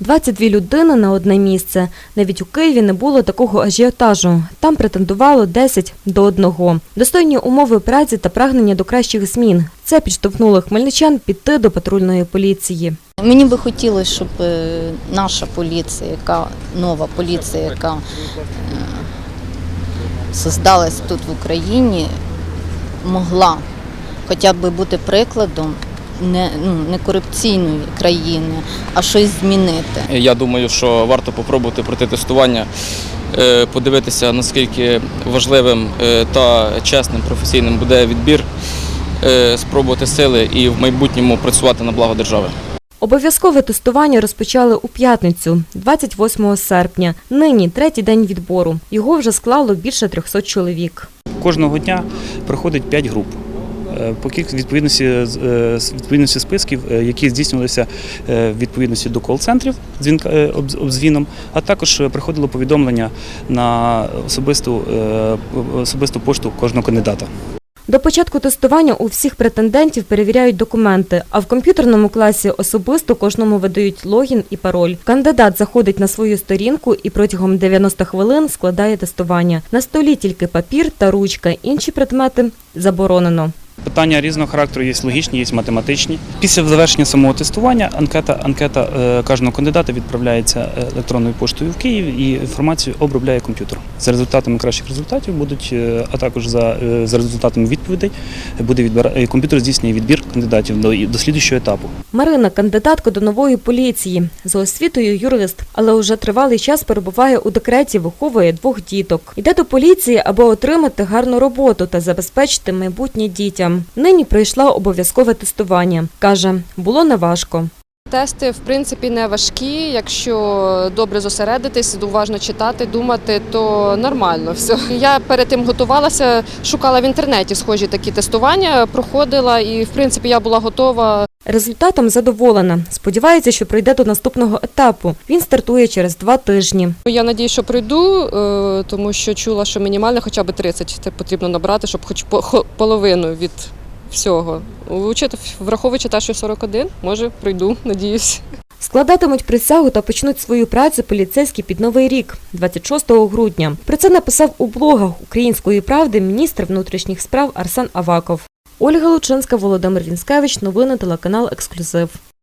22 людини на одне місце. Навіть у Києві не було такого ажіотажу. Там претендувало 10 до 1. Достойні умови праці та прагнення до кращих змін. Це підштовхнуло хмельничан піти до патрульної поліції. Мені би хотілося, щоб е, наша поліція, яка нова поліція, яка е, создалась тут в Україні, могла хоча б бути прикладом не, ну, не корупційної країни, а щось змінити. Я думаю, що варто попробувати пройти тестування, е, подивитися, наскільки важливим е, та чесним професійним буде відбір, е, спробувати сили і в майбутньому працювати на благо держави. Обов'язкове тестування розпочали у п'ятницю, 28 серпня. Нині третій день відбору. Його вже склало більше 300 чоловік. Кожного дня проходить 5 груп. Е, По відповідності з- е, відповідності списків, е, які здійснювалися е, в відповідності до кол-центрів е, а також е, приходило повідомлення на особисту, е, особисту пошту кожного кандидата. До початку тестування у всіх претендентів перевіряють документи, а в комп'ютерному класі особисто кожному видають логін і пароль. Кандидат заходить на свою сторінку і протягом 90 хвилин складає тестування. На столі тільки папір та ручка, інші предмети заборонено. Питання різного характеру є логічні, є математичні. Після завершення самого тестування анкета, анкета е, кожного кандидата відправляється е, електронною поштою в Київ і інформацію обробляє комп'ютер. За результатами кращих результатів будуть, е, а також за, за результатами відповідей буде відбира... е, комп'ютер здійснює відбір кандидатів до, до слідуючого етапу. Марина кандидатка до нової поліції. За освітою юрист, але уже тривалий час перебуває у декреті, виховує двох діток. Йде до поліції, аби отримати гарну роботу та забезпечити майбутнє дітям. Нині пройшла обов'язкове тестування. Каже, було неважко. Тести, в принципі, не важкі. Якщо добре зосередитись, уважно читати, думати, то нормально все. Я перед тим готувалася, шукала в інтернеті схожі такі тестування, проходила, і в принципі я була готова. Результатом задоволена. Сподівається, що прийде до наступного етапу. Він стартує через два тижні. Я надію, що пройду, е, тому що чула, що мінімально хоча б 30 це потрібно набрати, щоб хоч по- половину від всього. Враховуючи те, що 41, може пройду, надіюсь. Складатимуть присягу та почнуть свою працю поліцейські під новий рік, 26 грудня. Про це написав у блогах Української правди міністр внутрішніх справ Арсен Аваков. Ольга Лучинська, Володимир Вінськевич. Новини телеканал Ексклюзив.